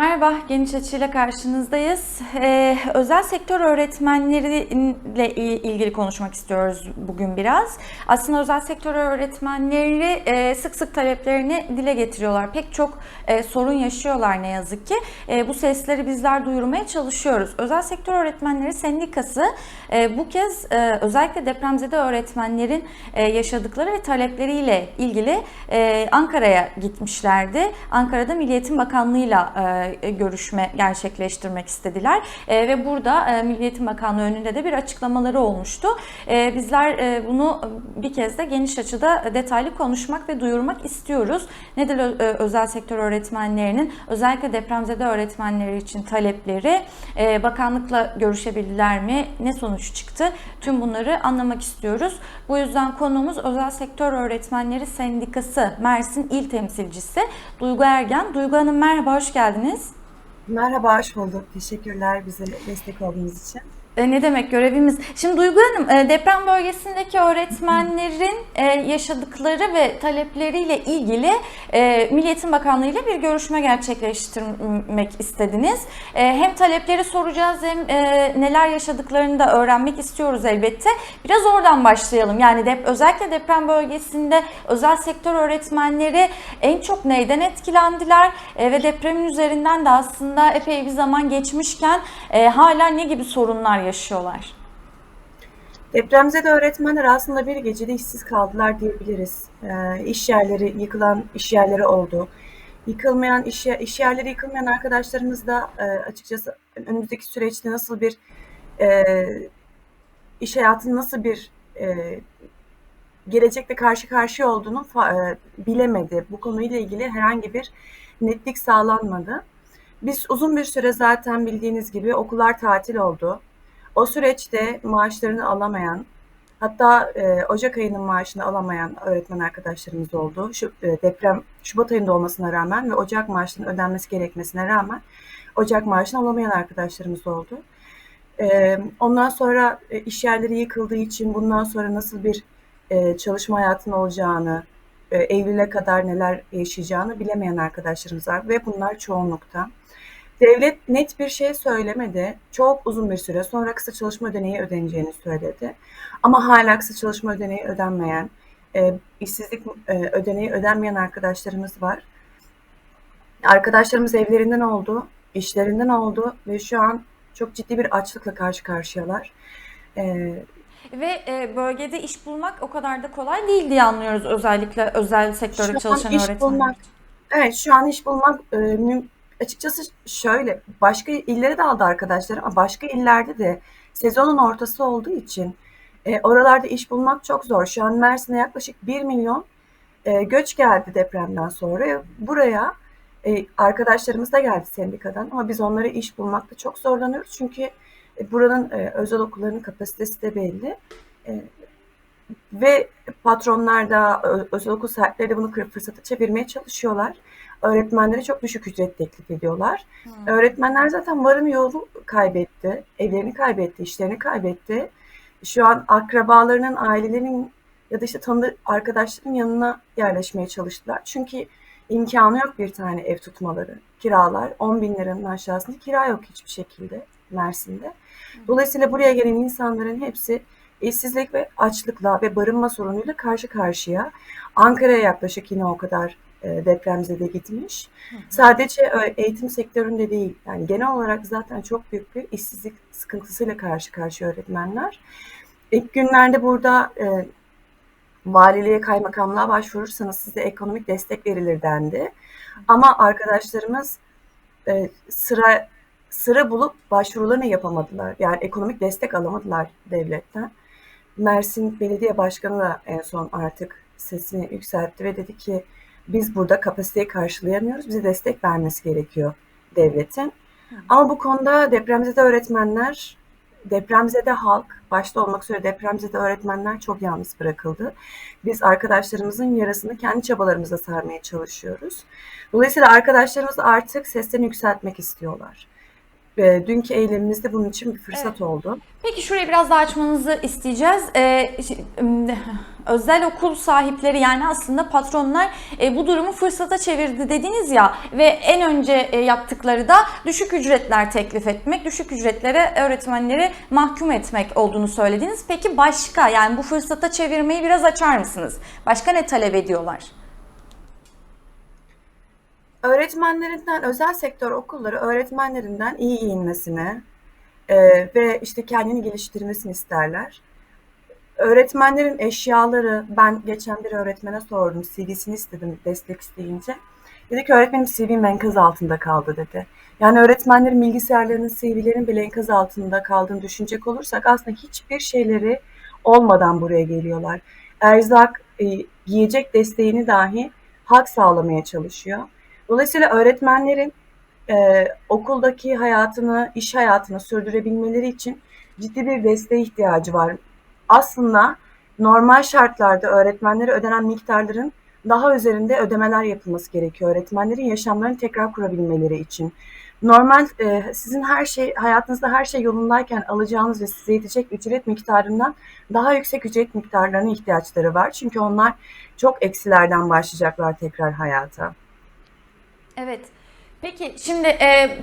Merhaba, Geniş Açı'yla karşınızdayız. Ee, özel sektör öğretmenleriyle ilgili konuşmak istiyoruz bugün biraz. Aslında özel sektör öğretmenleri e, sık sık taleplerini dile getiriyorlar. Pek çok e, sorun yaşıyorlar ne yazık ki. E, bu sesleri bizler duyurmaya çalışıyoruz. Özel sektör öğretmenleri sendikası e, bu kez e, özellikle depremzede öğretmenlerin e, yaşadıkları ve talepleriyle ilgili e, Ankara'ya gitmişlerdi. Ankara'da Milli Eğitim Bakanlığı'yla e, görüşme gerçekleştirmek istediler. E, ve burada e, Milli Eğitim Bakanlığı önünde de bir açıklamaları olmuştu. E, bizler e, bunu bir kez de geniş açıda detaylı konuşmak ve duyurmak istiyoruz. Nedir özel sektör öğretmenlerinin özellikle depremzede öğretmenleri için talepleri, e, bakanlıkla görüşebildiler mi, ne sonuç çıktı? Tüm bunları anlamak istiyoruz. Bu yüzden konuğumuz Özel Sektör Öğretmenleri Sendikası Mersin İl Temsilcisi Duygu Ergen. Duygu Hanım merhaba, hoş geldiniz. Merhaba, hoş bulduk. Teşekkürler bize destek olduğunuz için. E, Ne demek görevimiz? Şimdi Duygu Hanım e, deprem bölgesindeki öğretmenlerin e, yaşadıkları ve talepleriyle ilgili e, Milli Eğitim Bakanlığı ile bir görüşme gerçekleştirmek istediniz. E, Hem talepleri soracağız hem e, neler yaşadıklarını da öğrenmek istiyoruz elbette. Biraz oradan başlayalım. Yani dep özellikle deprem bölgesinde özel sektör öğretmenleri en çok neyden etkilendiler E, ve depremin üzerinden de aslında epey bir zaman geçmişken e, hala ne gibi sorunlar yaşıyorlar? Depremzede öğretmenler aslında bir gecede işsiz kaldılar diyebiliriz. Ee, iş yerleri, yıkılan iş yerleri oldu. Yıkılmayan iş, iş yerleri yıkılmayan arkadaşlarımız da e, açıkçası önümüzdeki süreçte nasıl bir e, iş hayatının nasıl bir e, gelecekle karşı karşıya olduğunu e, bilemedi. Bu konuyla ilgili herhangi bir netlik sağlanmadı. Biz uzun bir süre zaten bildiğiniz gibi okullar tatil oldu. O süreçte maaşlarını alamayan, hatta e, Ocak ayının maaşını alamayan öğretmen arkadaşlarımız oldu. Şu e, deprem Şubat ayında olmasına rağmen ve Ocak maaşının ödenmesi gerekmesine rağmen Ocak maaşını alamayan arkadaşlarımız oldu. E, ondan sonra e, iş yerleri yıkıldığı için bundan sonra nasıl bir e, çalışma hayatının olacağını, e, Eylül'e kadar neler yaşayacağını bilemeyen arkadaşlarımız var ve bunlar çoğunlukta. Devlet net bir şey söylemedi. Çok uzun bir süre sonra kısa çalışma ödeneği ödeneceğini söyledi. Ama hala kısa çalışma ödeneği ödenmeyen, e, işsizlik e, ödeneği ödenmeyen arkadaşlarımız var. Arkadaşlarımız evlerinden oldu, işlerinden oldu ve şu an çok ciddi bir açlıkla karşı karşıyalar. E, Ve e, bölgede iş bulmak o kadar da kolay değil diye anlıyoruz özellikle özel an çalışan öğretmenler bulmak, evet şu an iş bulmak e, müm- açıkçası şöyle başka illere de aldı arkadaşlar ama başka illerde de sezonun ortası olduğu için e, oralarda iş bulmak çok zor. Şu an Mersin'e yaklaşık 1 milyon e, göç geldi depremden sonra. Buraya e, arkadaşlarımız da geldi sendikadan ama biz onlara iş bulmakta çok zorlanıyoruz. Çünkü e, buranın e, özel okullarının kapasitesi de belli. E, ve patronlar da özel okul sahipleri de bunu fırsata çevirmeye çalışıyorlar. Öğretmenlere çok düşük ücret teklif ediyorlar. Hmm. Öğretmenler zaten varını yoğunu kaybetti, evlerini kaybetti, işlerini kaybetti. Şu an akrabalarının, ailelerinin ya da işte tanıdığı arkadaşların yanına yerleşmeye çalıştılar. Çünkü imkanı yok bir tane ev tutmaları. Kiralar 10 bin liranın aşağısında kira yok hiçbir şekilde Mersin'de. Dolayısıyla buraya gelen insanların hepsi işsizlik ve açlıkla ve barınma sorunuyla karşı karşıya. Ankara'ya yaklaşık yine o kadar depremzede gitmiş. Sadece e, eğitim sektöründe değil, yani genel olarak zaten çok büyük bir işsizlik sıkıntısıyla karşı karşıya öğretmenler. İlk günlerde burada e, valiliğe, kaymakamlığa başvurursanız size ekonomik destek verilir dendi. Ama arkadaşlarımız e, sıra sıra bulup başvurularını yapamadılar. Yani ekonomik destek alamadılar devletten. Mersin Belediye Başkanı da en son artık sesini yükseltti ve dedi ki biz burada kapasiteyi karşılayamıyoruz. Bize destek vermesi gerekiyor devletin. Ama bu konuda depremzede öğretmenler, depremzede halk, başta olmak üzere depremzede öğretmenler çok yalnız bırakıldı. Biz arkadaşlarımızın yarasını kendi çabalarımızla sarmaya çalışıyoruz. Dolayısıyla arkadaşlarımız artık seslerini yükseltmek istiyorlar. E, dünkü eylemimiz de bunun için bir fırsat Evet. oldu. Peki şurayı biraz daha açmanızı isteyeceğiz. Ee, özel okul sahipleri yani aslında patronlar e, bu durumu fırsata çevirdi dediniz ya ve en önce e, yaptıkları da düşük ücretler teklif etmek, düşük ücretlere öğretmenleri mahkum etmek olduğunu söylediniz. Peki başka yani bu fırsata çevirmeyi biraz açar mısınız? Başka ne talep ediyorlar? Öğretmenlerinden, özel sektör okulları öğretmenlerinden iyi giyinmesini e, ve işte kendini geliştirmesini isterler. Öğretmenlerin eşyaları, ben geçen bir öğretmene sordum, CV'sini istedim destek isteyince. Dedi ki öğretmenim CV'm enkaz altında kaldı dedi. Yani öğretmenlerin bilgisayarlarının, CV'lerin bile enkaz altında kaldığını düşünecek olursak aslında hiçbir şeyleri olmadan buraya geliyorlar. Erzak, e, giyecek desteğini dahi halk sağlamaya çalışıyor. Dolayısıyla öğretmenlerin e, okuldaki hayatını, iş hayatını sürdürebilmeleri için ciddi bir desteğe ihtiyacı var. Aslında normal şartlarda öğretmenlere ödenen miktarların daha üzerinde ödemeler yapılması gerekiyor. Öğretmenlerin yaşamlarını tekrar kurabilmeleri için. Normal e, sizin her şey hayatınızda her şey yolundayken alacağınız ve size yetecek ücret miktarından daha yüksek ücret miktarlarına ihtiyaçları var. Çünkü onlar çok eksilerden başlayacaklar tekrar hayata. Evet. Peki şimdi e,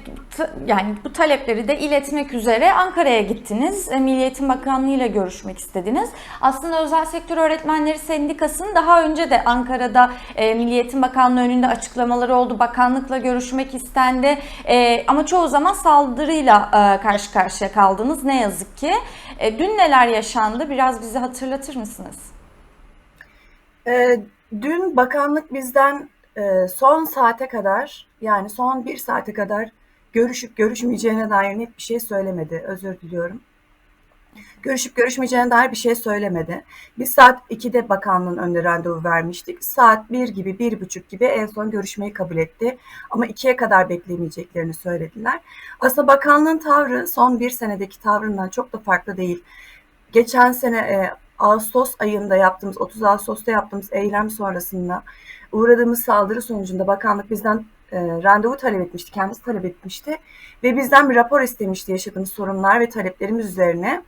yani bu talepleri de iletmek üzere Ankara'ya gittiniz. E, Milli Eğitim Bakanlığı ile görüşmek istediniz. Aslında Özel Sektör Öğretmenleri Sendikası'nın daha önce de Ankara'da e, Milli Eğitim Bakanlığı önünde açıklamaları oldu. Bakanlıkla görüşmek istendi. E, ama çoğu zaman saldırıyla e, karşı karşıya kaldınız ne yazık ki. E, dün neler yaşandı? Biraz bize hatırlatır mısınız? Ee, dün bakanlık bizden e, son saate kadar yani son bir saate kadar görüşüp görüşmeyeceğine dair net bir şey söylemedi. Özür diliyorum. Görüşüp görüşmeyeceğine dair bir şey söylemedi. Biz saat 2'de bakanlığın önünde randevu vermiştik. Saat 1 gibi, 1.30 gibi en son görüşmeyi kabul etti. Ama 2'ye kadar beklemeyeceklerini söylediler. Aslında bakanlığın tavrı son bir senedeki tavrından çok da farklı değil. Geçen sene e, Ağustos ayında yaptığımız, 30 Ağustos'ta yaptığımız eylem sonrasında uğradığımız saldırı sonucunda bakanlık bizden e, randevu talep etmişti, kendisi talep etmişti ve bizden bir rapor istemişti yaşadığımız sorunlar ve taleplerimiz üzerine.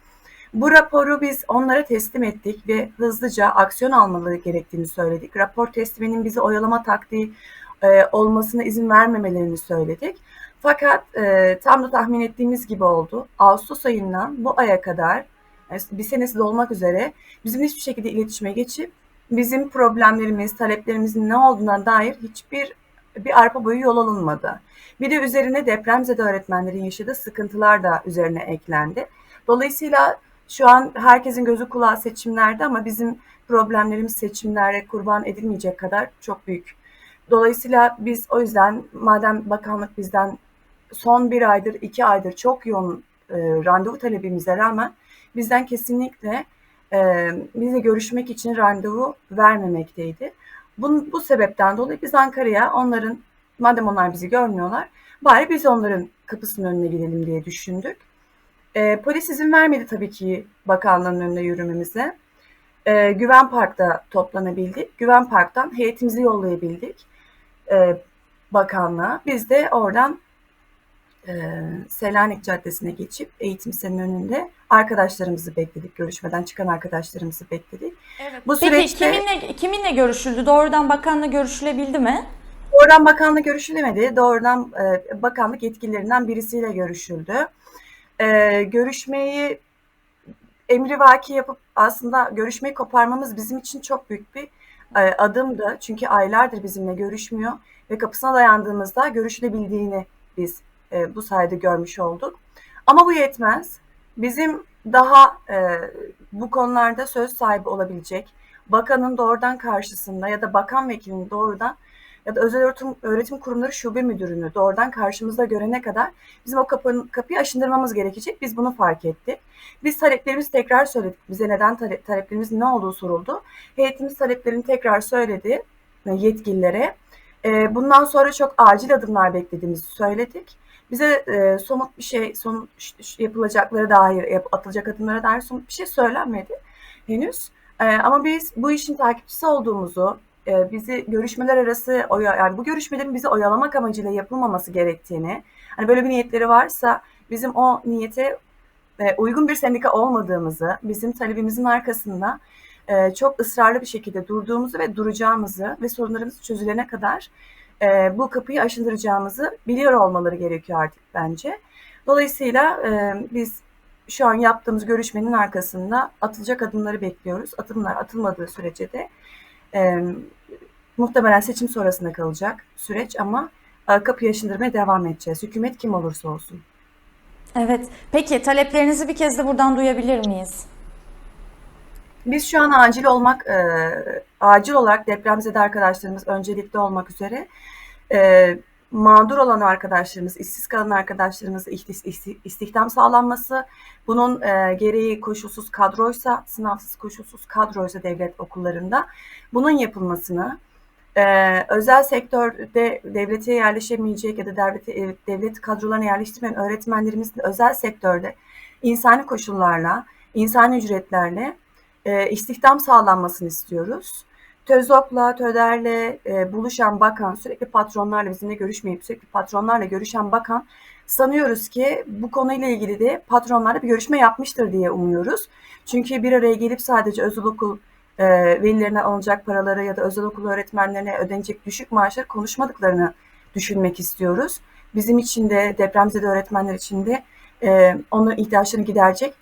Bu raporu biz onlara teslim ettik ve hızlıca aksiyon almaları gerektiğini söyledik. Rapor tesliminin bizi oyalama taktiği e, olmasına izin vermemelerini söyledik. Fakat e, tam da tahmin ettiğimiz gibi oldu. Ağustos ayından bu aya kadar bir senesi dolmak üzere bizim hiçbir şekilde iletişime geçip bizim problemlerimiz, taleplerimizin ne olduğuna dair hiçbir bir arpa boyu yol alınmadı. Bir de üzerine depremzede öğretmenlerin yaşadığı sıkıntılar da üzerine eklendi. Dolayısıyla şu an herkesin gözü kulağı seçimlerde ama bizim problemlerimiz seçimlere kurban edilmeyecek kadar çok büyük. Dolayısıyla biz o yüzden madem bakanlık bizden son bir aydır, iki aydır çok yoğun e, randevu talebimize rağmen bizden kesinlikle e, bizle görüşmek için randevu vermemekteydi. Bu, bu sebepten dolayı biz Ankara'ya onların, madem onlar bizi görmüyorlar, bari biz onların kapısının önüne gidelim diye düşündük. E, polis izin vermedi tabii ki bakanlığın önüne yürümemize. E, Güven Park'ta toplanabildik. Güven Park'tan heyetimizi yollayabildik e, bakanlığa. Biz de oradan e, Selanik Caddesi'ne geçip eğitim senin önünde arkadaşlarımızı bekledik. Görüşmeden çıkan arkadaşlarımızı bekledik. Evet. Bu Peki süreçte- kiminle kiminle görüşüldü? Doğrudan bakanla görüşülebildi mi? Doğrudan bakanla görüşülemedi. Doğrudan e, bakanlık yetkililerinden birisiyle görüşüldü. E, görüşmeyi emrivaki yapıp aslında görüşmeyi koparmamız bizim için çok büyük bir e, adımdı. Çünkü aylardır bizimle görüşmüyor ve kapısına dayandığımızda görüşülebildiğini biz e, bu sayede görmüş olduk. Ama bu yetmez. Bizim daha e, bu konularda söz sahibi olabilecek bakanın doğrudan karşısında ya da bakan vekilinin doğrudan ya da özel öğretim, öğretim kurumları şube müdürünü doğrudan karşımızda görene kadar bizim o kapının, kapıyı aşındırmamız gerekecek. Biz bunu fark ettik. Biz taleplerimizi tekrar söyledik. Bize neden talep, taleplerimizin ne olduğu soruldu. Heyetimiz taleplerini tekrar söyledi e, yetkililere. E, bundan sonra çok acil adımlar beklediğimizi söyledik. Bize e, somut bir şey, somut yapılacaklara dair, yap, atılacak adımlara dair somut bir şey söylenmedi henüz. E, ama biz bu işin takipçisi olduğumuzu, e, bizi görüşmeler arası yani bu görüşmelerin bizi oyalamak amacıyla yapılmaması gerektiğini, hani böyle bir niyetleri varsa bizim o niyete e, uygun bir sendika olmadığımızı, bizim talebimizin arkasında e, çok ısrarlı bir şekilde durduğumuzu ve duracağımızı ve sorunlarımız çözülene kadar e, bu kapıyı aşındıracağımızı biliyor olmaları gerekiyor artık bence. Dolayısıyla e, biz şu an yaptığımız görüşmenin arkasında atılacak adımları bekliyoruz. Adımlar atılmadığı sürece de e, muhtemelen seçim sonrasında kalacak süreç ama e, kapıyı aşındırmaya devam edeceğiz. Hükümet kim olursa olsun. Evet. Peki taleplerinizi bir kez de buradan duyabilir miyiz? Biz şu an acil olmak, e, acil olarak depremzede arkadaşlarımız öncelikli olmak üzere e, mağdur olan arkadaşlarımız, işsiz kalan arkadaşlarımız istihdam sağlanması, bunun e, gereği koşulsuz kadroysa, sınavsız koşulsuz kadroysa devlet okullarında bunun yapılmasını, e, özel sektörde devlete yerleşemeyecek ya da devlete, devlet kadrolarına yerleştirmeyen öğretmenlerimizin özel sektörde insani koşullarla, insani ücretlerle e, istihdam sağlanmasını istiyoruz. TÖZOK'la, TÖDER'le e, buluşan bakan, sürekli patronlarla bizimle görüşmeyip sürekli patronlarla görüşen bakan sanıyoruz ki bu konuyla ilgili de patronlarla bir görüşme yapmıştır diye umuyoruz. Çünkü bir araya gelip sadece özel okul e, velilerinden alınacak paraları ya da özel okul öğretmenlerine ödenecek düşük maaşları konuşmadıklarını düşünmek istiyoruz. Bizim için de depremzede öğretmenler için de e, onların ihtiyaçlarını giderecek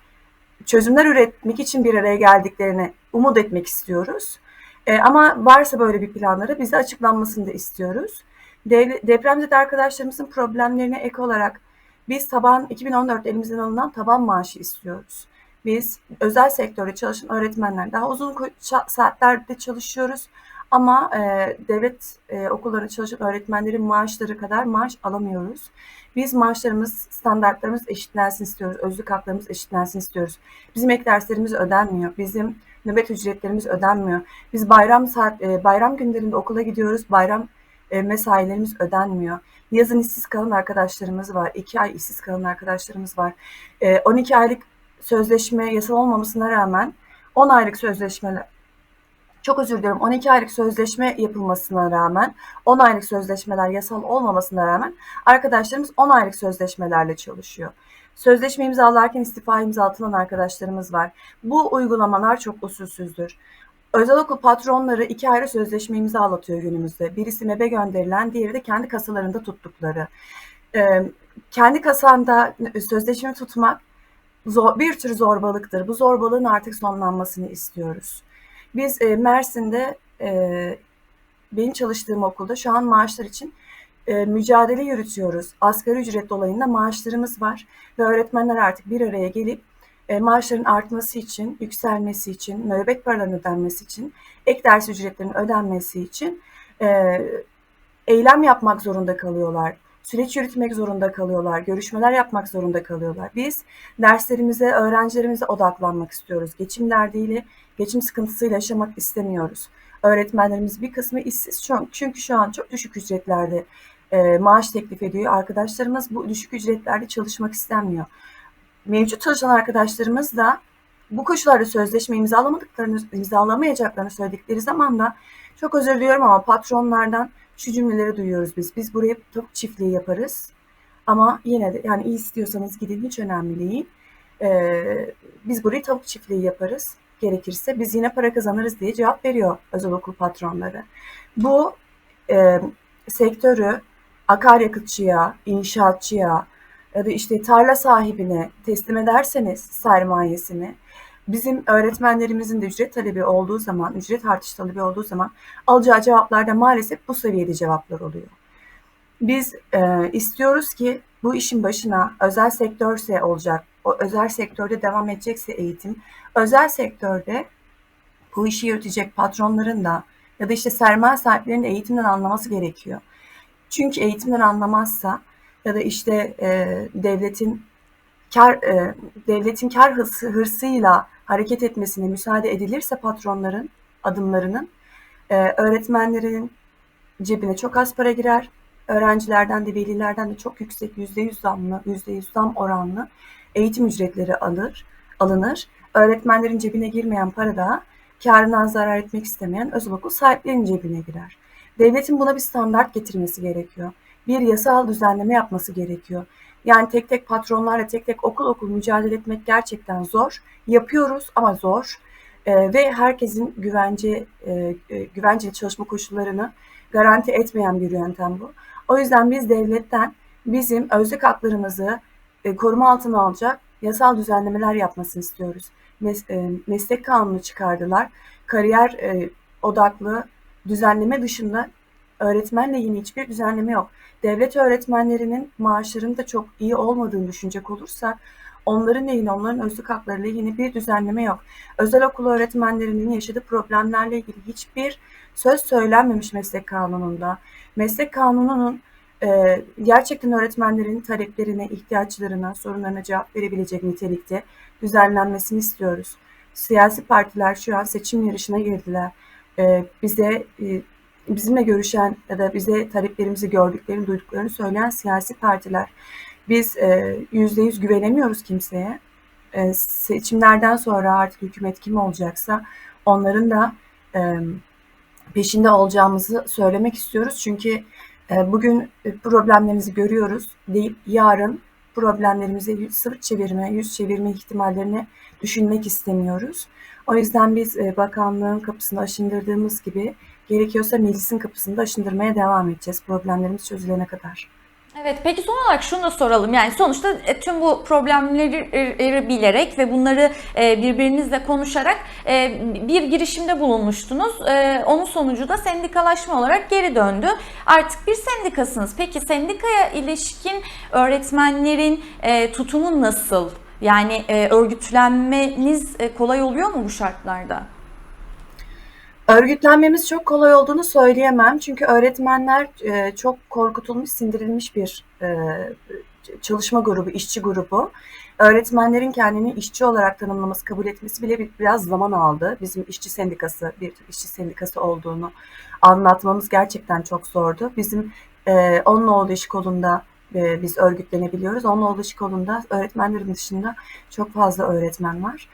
çözümler üretmek için bir araya geldiklerini umut etmek istiyoruz. E, ama varsa böyle bir planları bize açıklanmasını da istiyoruz. Dev, depremzede arkadaşlarımızın problemlerine ek olarak biz taban 2014 elimizden alınan taban maaşı istiyoruz. Biz özel sektörde çalışan öğretmenler daha uzun saatlerde çalışıyoruz ama e, devlet e, okullarında çalışan öğretmenlerin maaşları kadar maaş alamıyoruz. Biz maaşlarımız, standartlarımız eşitlensin istiyoruz. Özlük haklarımız eşitlensin istiyoruz. Bizim ek derslerimiz ödenmiyor. Bizim nöbet ücretlerimiz ödenmiyor. Biz bayram saat e, bayram günlerinde okula gidiyoruz. Bayram e, mesailerimiz ödenmiyor. Yazın işsiz kalan arkadaşlarımız var. 2 ay işsiz kalan arkadaşlarımız var. E, 12 aylık sözleşme yasal olmamasına rağmen 10 aylık sözleşmeler çok özür diliyorum 12 aylık sözleşme yapılmasına rağmen 10 aylık sözleşmeler yasal olmamasına rağmen arkadaşlarımız 10 aylık sözleşmelerle çalışıyor. Sözleşme imzalarken istifa imzalatılan arkadaşlarımız var. Bu uygulamalar çok usulsüzdür. Özel okul patronları iki ayrı sözleşme imzalatıyor günümüzde. Birisi MEB'e gönderilen, diğeri de kendi kasalarında tuttukları. Ee, kendi kasanda sözleşme tutmak zor, bir tür zorbalıktır. Bu zorbalığın artık sonlanmasını istiyoruz. Biz e, Mersin'de e, benim çalıştığım okulda şu an maaşlar için e, mücadele yürütüyoruz. Asgari ücret dolayında maaşlarımız var ve öğretmenler artık bir araya gelip e, maaşların artması için, yükselmesi için, nöbet paralarının ödenmesi için, ek ders ücretlerinin ödenmesi için e, eylem yapmak zorunda kalıyorlar. Süreç yürütmek zorunda kalıyorlar, görüşmeler yapmak zorunda kalıyorlar. Biz derslerimize, öğrencilerimize odaklanmak istiyoruz. Geçim derdiyle, geçim sıkıntısıyla yaşamak istemiyoruz. Öğretmenlerimiz bir kısmı işsiz çünkü şu an çok düşük ücretlerde e, maaş teklif ediyor. Arkadaşlarımız bu düşük ücretlerde çalışmak istemiyor. Mevcut çalışan arkadaşlarımız da bu koşullarda sözleşme imzalamadıklarını, imzalamayacaklarını söyledikleri zaman da çok özür diliyorum ama patronlardan şu cümleleri duyuyoruz biz. Biz buraya tavuk çiftliği yaparız. Ama yine de yani iyi istiyorsanız gidin hiç önemli değil. Ee, biz burayı tavuk çiftliği yaparız. Gerekirse biz yine para kazanırız diye cevap veriyor özel okul patronları. Bu e, sektörü akaryakıtçıya, inşaatçıya ya da işte tarla sahibine teslim ederseniz sermayesini bizim öğretmenlerimizin de ücret talebi olduğu zaman, ücret artış talebi olduğu zaman alacağı cevaplar da maalesef bu seviyede cevaplar oluyor. Biz e, istiyoruz ki bu işin başına özel sektörse olacak, o özel sektörde devam edecekse eğitim, özel sektörde bu işi yürütecek patronların da ya da işte sermaye sahiplerinin de eğitimden anlaması gerekiyor. Çünkü eğitimden anlamazsa ya da işte e, devletin kar e, devletin kar hırsı, hırsıyla hareket etmesine müsaade edilirse patronların adımlarının e, öğretmenlerin cebine çok az para girer. Öğrencilerden de velilerden de çok yüksek yüzde yüz zamlı, yüzde yüz zam oranlı eğitim ücretleri alır, alınır. Öğretmenlerin cebine girmeyen para da karından zarar etmek istemeyen özel okul sahiplerinin cebine girer. Devletin buna bir standart getirmesi gerekiyor. Bir yasal düzenleme yapması gerekiyor. Yani tek tek patronlarla tek tek okul okul mücadele etmek gerçekten zor. Yapıyoruz ama zor. Ee, ve herkesin güvence e, e, güvenceli çalışma koşullarını garanti etmeyen bir yöntem bu. O yüzden biz devletten bizim özlük haklarımızı e, koruma altına alacak yasal düzenlemeler yapmasını istiyoruz. Mes- e, meslek kanunu çıkardılar. Kariyer e, odaklı düzenleme dışında öğretmenle yine hiçbir düzenleme yok. Devlet öğretmenlerinin maaşlarının da çok iyi olmadığını düşünecek olursak onların lehine, onların özlük hakları lehine bir düzenleme yok. Özel okul öğretmenlerinin yaşadığı problemlerle ilgili hiçbir söz söylenmemiş meslek kanununda. Meslek kanununun e, gerçekten öğretmenlerin taleplerine, ihtiyaçlarına, sorunlarına cevap verebilecek nitelikte düzenlenmesini istiyoruz. Siyasi partiler şu an seçim yarışına girdiler. E, bize e, bizimle görüşen ya da bize taleplerimizi gördüklerini, duyduklarını söyleyen siyasi partiler. Biz e, yüzde yüz güvenemiyoruz kimseye. E, seçimlerden sonra artık hükümet kim olacaksa onların da e, peşinde olacağımızı söylemek istiyoruz. Çünkü e, bugün problemlerimizi görüyoruz deyip yarın problemlerimize sırt çevirme, yüz çevirme ihtimallerini düşünmek istemiyoruz. O yüzden biz e, bakanlığın kapısını aşındırdığımız gibi gerekiyorsa meclisin kapısını da aşındırmaya devam edeceğiz problemlerimiz çözülene kadar. Evet, peki son olarak şunu da soralım. Yani sonuçta e, tüm bu problemleri e, bilerek ve bunları e, birbirinizle konuşarak bir girişimde bulunmuştunuz. Onun sonucu da sendikalaşma olarak geri döndü. Artık bir sendikasınız. Peki sendikaya ilişkin öğretmenlerin tutumu nasıl? Yani örgütlenmeniz kolay oluyor mu bu şartlarda? Örgütlenmemiz çok kolay olduğunu söyleyemem. Çünkü öğretmenler e, çok korkutulmuş, sindirilmiş bir e, çalışma grubu, işçi grubu. Öğretmenlerin kendini işçi olarak tanımlaması, kabul etmesi bile bir, biraz zaman aldı. Bizim işçi sendikası, bir işçi sendikası olduğunu anlatmamız gerçekten çok zordu. Bizim e, Onluoğlu İş Kolu'nda e, biz örgütlenebiliyoruz. Onluoğlu İş Kolu'nda öğretmenlerin dışında çok fazla öğretmen var.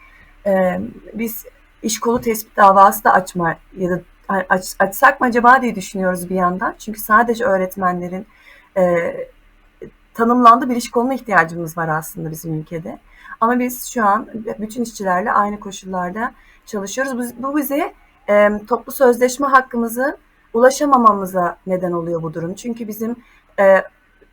E, biz iş kolu tespit davası da açma ya da aç, açsak mı acaba diye düşünüyoruz bir yandan. Çünkü sadece öğretmenlerin e, tanımlandığı bir iş koluna ihtiyacımız var aslında bizim ülkede. Ama biz şu an bütün işçilerle aynı koşullarda çalışıyoruz. Bu, bu bize e, toplu sözleşme hakkımızı ulaşamamamıza neden oluyor bu durum. Çünkü bizim e,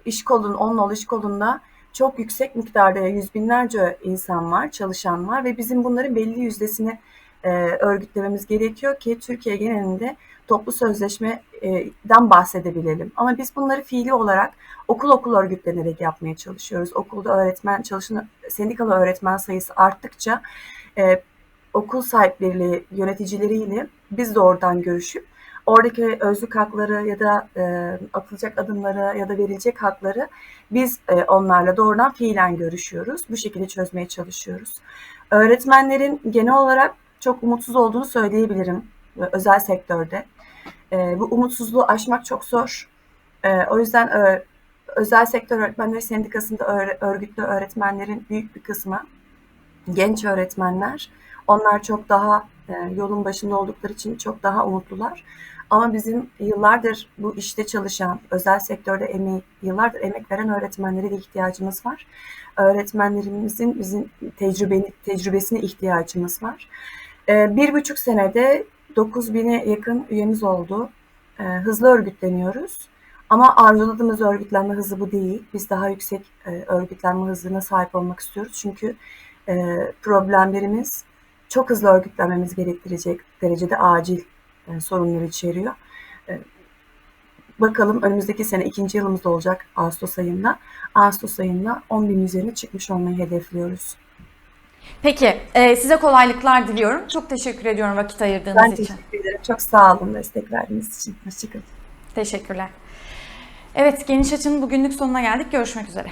iş kolunun, onun iş kolunda çok yüksek miktarda yüz binlerce insan var, çalışan var ve bizim bunların belli yüzdesini e, örgütlememiz gerekiyor ki Türkiye genelinde toplu sözleşmeden bahsedebilelim. Ama biz bunları fiili olarak okul okul örgütlenerek yapmaya çalışıyoruz. Okulda öğretmen çalışan sendikalı öğretmen sayısı arttıkça e, okul sahipleriyle, yöneticileriyle biz de oradan görüşüp oradaki özlük hakları ya da e, atılacak adımları ya da verilecek hakları biz e, onlarla doğrudan fiilen görüşüyoruz. Bu şekilde çözmeye çalışıyoruz. Öğretmenlerin genel olarak çok umutsuz olduğunu söyleyebilirim özel sektörde. E, bu umutsuzluğu aşmak çok zor. E, o yüzden e, özel sektör öğretmenleri sendikasında öğre, örgütlü öğretmenlerin büyük bir kısmı genç öğretmenler. Onlar çok daha e, yolun başında oldukları için çok daha umutlular. Ama bizim yıllardır bu işte çalışan, özel sektörde emeği, yıllardır emek veren öğretmenlere de ihtiyacımız var. Öğretmenlerimizin bizim tecrübeni, tecrübesine ihtiyacımız var. Ee, bir buçuk senede 9000'e yakın üyemiz oldu. Ee, hızlı örgütleniyoruz. Ama arzuladığımız örgütlenme hızı bu değil. Biz daha yüksek e, örgütlenme hızına sahip olmak istiyoruz. Çünkü e, problemlerimiz çok hızlı örgütlenmemiz gerektirecek derecede acil e, sorunları içeriyor. Bakalım önümüzdeki sene ikinci yılımızda olacak Ağustos ayında. Ağustos ayında 10 bin üzerine çıkmış olmayı hedefliyoruz. Peki, e, size kolaylıklar diliyorum. Çok teşekkür ediyorum vakit ayırdığınız ben için. Ben teşekkür ederim. Çok sağ olun destek verdiğiniz için. Hoşçakalın. Teşekkürler. Evet, Geniş Açı'nın bugünlük sonuna geldik. Görüşmek üzere.